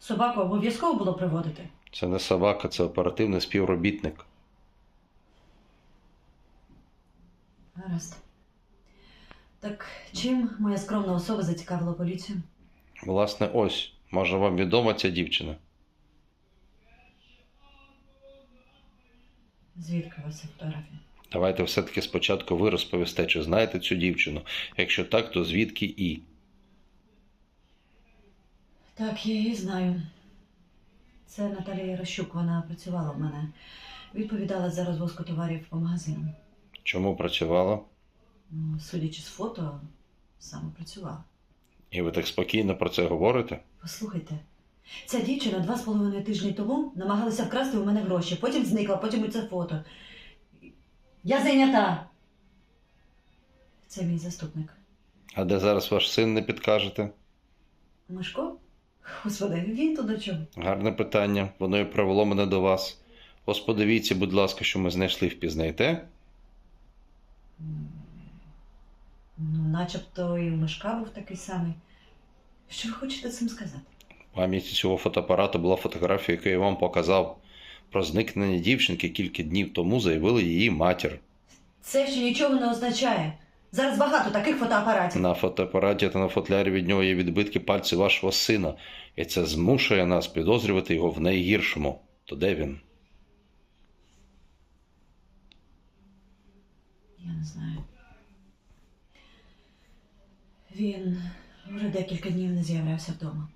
Собаку обов'язково було приводити. Це не собака, це оперативний співробітник. Гаразд. Так чим моя скромна особа зацікавила поліцію? Власне, ось, може вам відома ця дівчина? Звідки у вас ця фотографія? Давайте все-таки спочатку ви розповісте, чи знаєте цю дівчину. Якщо так, то звідки і? Так, я її знаю. Це Наталія Ярощук, вона працювала в мене. Відповідала за розвозку товарів по магазинам. Чому працювала? Ну, Судячи з фото, саме працювала. І ви так спокійно про це говорите? Послухайте, ця дівчина два з половиною тижні тому намагалася вкрасти у мене гроші, потім зникла, потім і це фото. Я зайнята. Це мій заступник. А де зараз ваш син не підкажете? Мишко? Господи, він то до чого? Гарне питання. Воно і привело мене до вас. Ось подивіться, будь ласка, що ми знайшли, впізнаєте? Ну, начебто і у Мишка був такий самий. Що ви хочете цим сказати? В пам'яті цього фотоапарату була фотографія, яку я вам показав. Про зникнення дівчинки кілька днів тому заявила її матір. Це ще нічого не означає. Зараз багато таких фотоапаратів. На фотоапараті та на футлярі від нього є відбитки пальців вашого сина, і це змушує нас підозрювати його в найгіршому. То де він? Я не знаю. Він вже декілька днів не з'являвся вдома.